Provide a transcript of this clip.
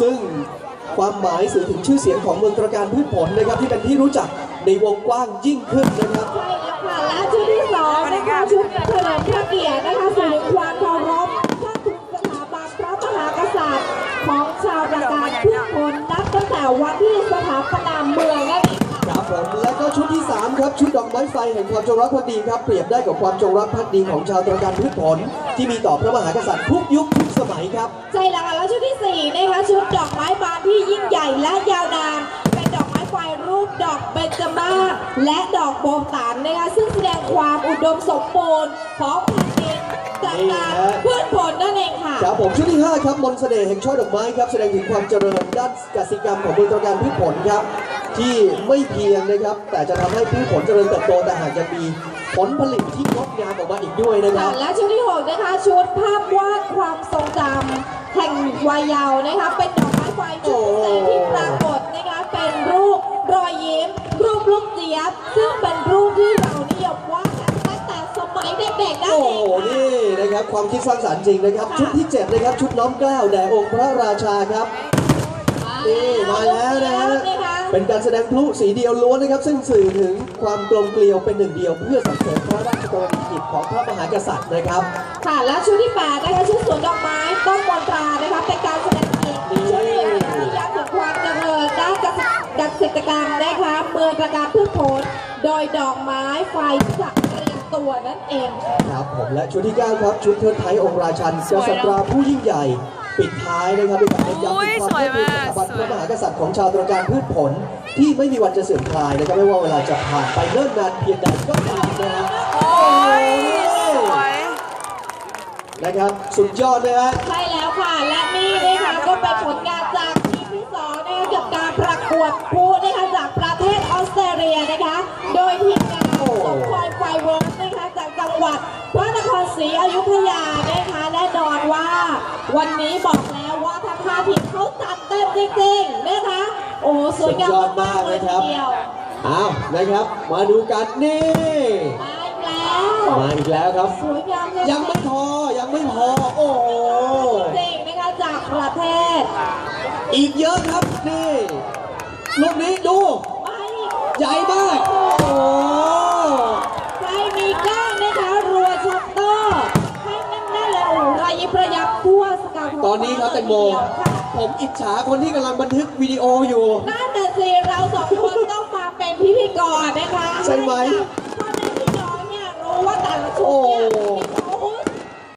ซึ่งความหมายสื่อถึงชื่อเสียงของเมืองตระการพืชผลนะครับ ที่เป็นที่รู้จักในวงกว้างยิ่งขึ้นนะครับใช่แล้วค่ะและชุดที่สองนะคะชุดเฉลิมพระเกียรตินะคะสื่อถึงความเคารพเทิดทูนสถาบันพระมหากษัตริย์ ของชาวประการพืชผลนับตั้งแต่วันที่สถาปนาเมืองนั่นเองค่ะครับผมและก็ชุดที่ 3 ครับ ชุดดอกไม้ไฟแห่งความจงรักภักดีครับเปรียบได้กับความจงรักภักดีของชาวตระการพืชผล ที่มีต่อพระมหากษัตริย์ทุกยุคทุกสมัยครับใช่แล้วค่ะแล้ว ชุดที่สี่นะคะชุดดอกไม้บานที่ยิ่งใหญ่และยาวนาน เป็นดอกไม้ไฟรูปดอกเบญจมาศและดอกโบตันนะคะซึ่งแสดงความอุดมสมบูรณ์ของแผ่นดินจากการพืชผลนั่นเองค่ะ ครับผมชุดที่ 5 ครับมนต์เสน่ห์แห่งช่อดอกไม้ครับแสดงถึงความเจริญด้านกสิกรรมของเมืองตระการพืชผลครับ ที่ไม่เพียงนะครับ แต่จะทำให้พืชผลเจริญเติบโตแต่หากยังมีผลผลิตที่งดงามออกมาอีกด้วยนะคค่ะรับและชุดที่6 นะคะชุดภาพวาดความทรงจำแห่งวัยเยาว์นะคะ เป็นดอกไม้ไฟชุดพิเศษที่ปรากฏนะคะเป็นรูปรอยยิ้ม รูปลูกเจี๊ยบ ซึ่งเป็นรูปที่เรานิยมวาดกันตั้งแต่สมัยเด็กๆนั่นโอ้เอโหงค่ะ นี่นะครับความคิดสร้างสรรค์จริงนะครับ ค่ะ ชุดที่7นะครับชุดน้อมเกล้าวแด่องค์พระราชาครับ นี่มาแล้วนะฮะนะคะ เป็นการแสดงพลุสีเดียวล้วนนะครับ ซึ่งสื่อถึงความกลมเกลียวเป็นหนึ่งเดียว เพื่อสรรเสริญพระราชกรณียกิจของพระมหากษัตริย์นะครับ ค่ะและชุดที่8นะคะชุดสวนดอกไม้ต้นมนตรานะคะเป็นการแสดงอีกชุดหนึ่งที่ย้ำถึงความเจริญด้านเกษตรกรรมนะคะเมืองประการพืชผลโดยดอกไม้ไฟจากเรียงตัวนั่นเองค่ะครับผมและชุดที่ 9 ครับ ชุดเทิดไทยองค์ราชันกษัตราผู้ยิ่งใหญ่ ปิดท้ายนะครับด้วยการเน้นย้ำถึงความเทิดทูนสถาบันพระมหากษัตริย์ของชาวตระการพืชผล ที่ไม่มีวันจะเสื่อมคลายนะครับไม่ว่าเวลาจะผ่านไปเนิ่นนานเพียงใดก็ตามนะฮะโอ้ยสวยนะครับสุดยอดเลยฮะ ใช่แล้วค่ะ และนี่นะคะก็เป็นผลงานจากทีมที่สองนะคะกับการประกวดผู้นะคะจากประเทศออสเตรเลียนะคะ โดยทีมงานสมคอยไฟเวิร์กนะคะจากจังหวัดพระนครศรีอยุธยานะคะแน่นอน ว่าวันนี้บอกแล้วว่าทั้งห้าทีมเขาจัดเต็มจริงๆนะคะโอ้สวยงามสุดยอดมามากกๆเลยนะคทีรับเดียวอ้าวนะครับ มาดูกันนี่มาอีกแล้วมาอีกแล้วครับสวยงามเลยยังไม่พอยังไม่พอโอ้โหจริงๆนะคะจากประเทศ อีกเยอะครับนี่ลูกนี้ดูไม่ใหญ่มาก โอ้โห ใครมีกล้องนะคะรัวชัตเตอร์ให้แน่นๆเลยโอ้โหระยิบระยับทั่วสกาว ต อนนี้ครับแตงโมค่ะผมอิจฉาคนที่กำลังบันทึกวิดีโออยู่ น่าแต่สิเราสองคนต้องมาเป็นพิธีกรนะคะใช่ไหมเพราะฉะนั้นพี่น้องเนี่ยรู้ว่าแต่ละชุดโอ้เนี่ยมี